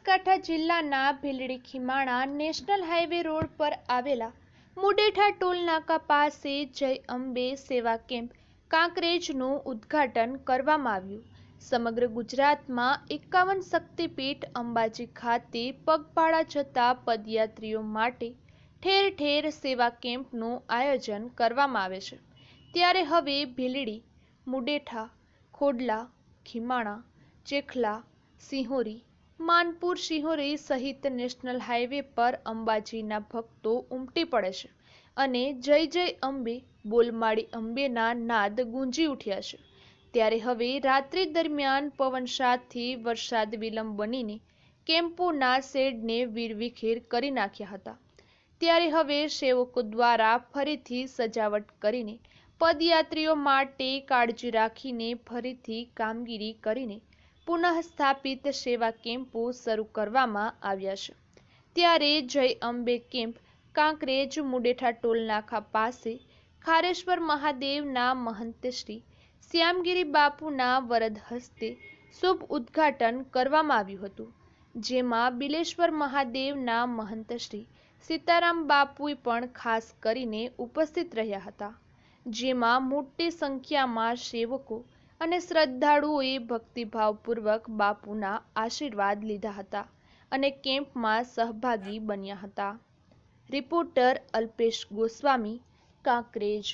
બનાસકાંઠા જિલ્લાના Bhildi Khimana national highway road પર આવેલા મુડેઠા ટોલનાકા પાસે જય અંબે સેવા કેમ્પ કાંકરેજનું ઉદ્ઘાટન કરવામાં આવ્યું. સમગ્ર ગુજરાતમાં એકાવન શક્તિપીઠ અંબાજી ખાતે પગપાળા જતા પદયાત્રીઓ માટે ઠેર ઠેર સેવા કેમ્પનું આયોજન કરવામાં આવે છે. ત્યારે હવે ભીલડી, મુડેઠા, ખોડલા, ખીમાણા, ચેખલા, સિંહોરી માનપુર સિંહોરી સહિત નેશનલ હાઈવે પર અંબાજીના ભક્તો ઉમટી પડે છે અને જય જય અંબે, બોલમાળી અંબેના નાદ ગુંજી ઉઠ્યા છે. ત્યારે હવે રાત્રિ દરમિયાન પવનસાથથી વરસાદ વિલંબ બનીને કેમ્પોના શેડને વીરવિખેર કરી નાખ્યા હતા. ત્યારે હવે સેવકો દ્વારા ફરીથી સજાવટ કરીને પદયાત્રીઓ માટે કાળજી રાખીને ફરીથી કામગીરી કરીને પુનઃસ્થાપિત સેવા કેમ્પો શરૂ કરવામાં આવ્યા છે. ત્યારે જય અંબે કેમ્પ, કાંકરેજ મુડેઠા ટોલ નાકા પાસે, ખારેશ્વર મહાદેવના મહંત શ્રી, શ્યામગીરી બાપુના વરદ હસ્તે શુભ ઉદ્ઘાટન કરવામાં આવ્યું હતું. જેમાં બિલેશ્વર મહાદેવના મહંત શ્રી સીતારામ બાપુએ પણ ખાસ કરીને ઉપસ્થિત રહ્યા હતા. જેમાં મોટી સંખ્યામાં સેવકો અને શ્રદ્ધાળુઓએ ભક્તિભાવપૂર્વક બાપુના આશીર્વાદ લીધા હતા અને કેમ્પમાં સહભાગી બન્યા હતા. રિપોર્ટર અલ્પેશ ગોસ્વામી, કાંકરેજ.